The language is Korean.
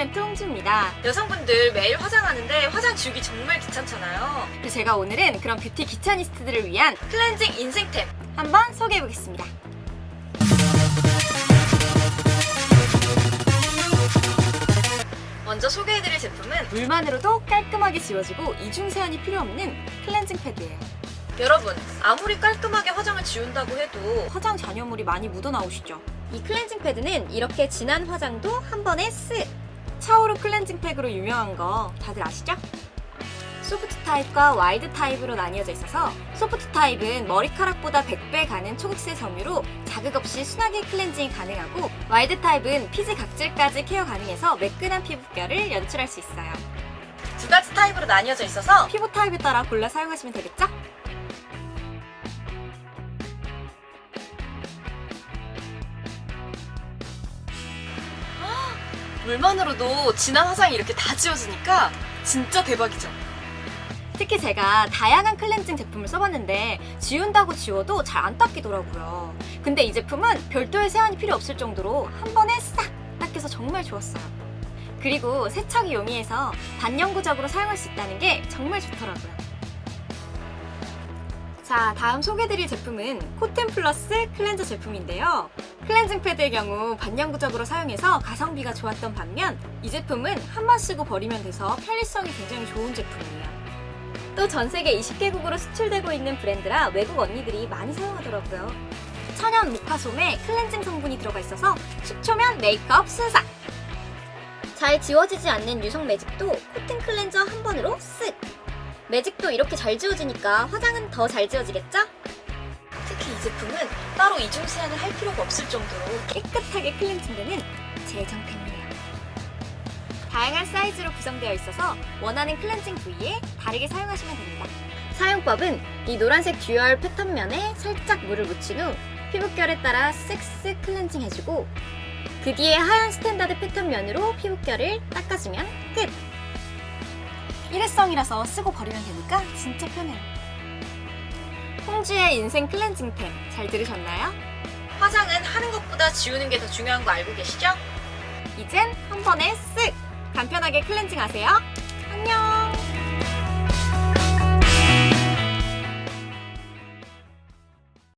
있습니다. 여성분들 매일 화장하는데 화장 지우기 정말 귀찮잖아요. 그래서 제가 오늘은 그런 뷰티 귀차니스트들을 위한 클렌징 인생템. 한번 소개해 보겠습니다. 먼저 소개해드릴 제품은 물만으로도 깔끔하게 지워지고 이중 세안이 필요 없는 클렌징 패드예요. 여러분 아무리 깔끔하게 화장을 지운다고 해도 화장 잔여물이 많이 묻어 나오시죠? 이 클렌징 패드는 이렇게 진한 화장도 한 번에 쓱! 차오르 클렌징 팩으로 유명한 거 다들 아시죠? 소프트 타입과 와이드 타입으로 나뉘어져 있어서 소프트 타입은 머리카락보다 100배 가는 초극세 섬유로 자극 없이 순하게 클렌징이 가능하고 와이드 타입은 피지 각질까지 케어 가능해서 매끈한 피부결을 연출할 수 있어요. 두 가지 타입으로 나뉘어져 있어서 피부 타입에 따라 골라 사용하시면 되겠죠? 물만으로도 진한 화장이 이렇게 다 지워지니까 진짜 대박이죠. 특히 제가 다양한 클렌징 제품을 써봤는데 지운다고 지워도 잘 안 닦이더라고요. 근데 이 제품은 별도의 세안이 필요 없을 정도로 한 번에 싹 닦여서 정말 좋았어요. 그리고 세척이 용이해서 반영구적으로 사용할 수 있다는 게 정말 좋더라고요. 자, 다음 소개드릴 제품은 코튼 플러스 클렌저 제품인데요. 클렌징 패드의 경우 반영구적으로 사용해서 가성비가 좋았던 반면 이 제품은 한 번 쓰고 버리면 돼서 편리성이 굉장히 좋은 제품이에요. 또 전 세계 20개국으로 수출되고 있는 브랜드라 외국 언니들이 많이 사용하더라고요. 천연 모카솜에 클렌징 성분이 들어가 있어서 식초면 메이크업 순삭! 잘 지워지지 않는 유성 매직도 코튼 클렌저 한 번으로 쓱! 매직도 이렇게 잘 지워지니까 화장은 더 잘 지워지겠죠? 특히 이 제품은 따로 이중 세안을 할 필요가 없을 정도로 깨끗하게 클렌징되는 제형템이에요. 다양한 사이즈로 구성되어 있어서 원하는 클렌징 부위에 다르게 사용하시면 됩니다. 사용법은 이 노란색 듀얼 패턴 면에 살짝 물을 묻힌 후 피부결에 따라 쓱쓱 클렌징 해주고 그 뒤에 하얀 스탠다드 패턴 면으로 피부결을 닦아주면 끝! 일회성이라서 쓰고 버리면 되니까 진짜 편해요. 홍주의 인생 클렌징템 잘 들으셨나요? 화장은 하는 것보다 지우는 게 더 중요한 거 알고 계시죠? 이젠 한 번에 쓱! 간편하게 클렌징 하세요. 안녕!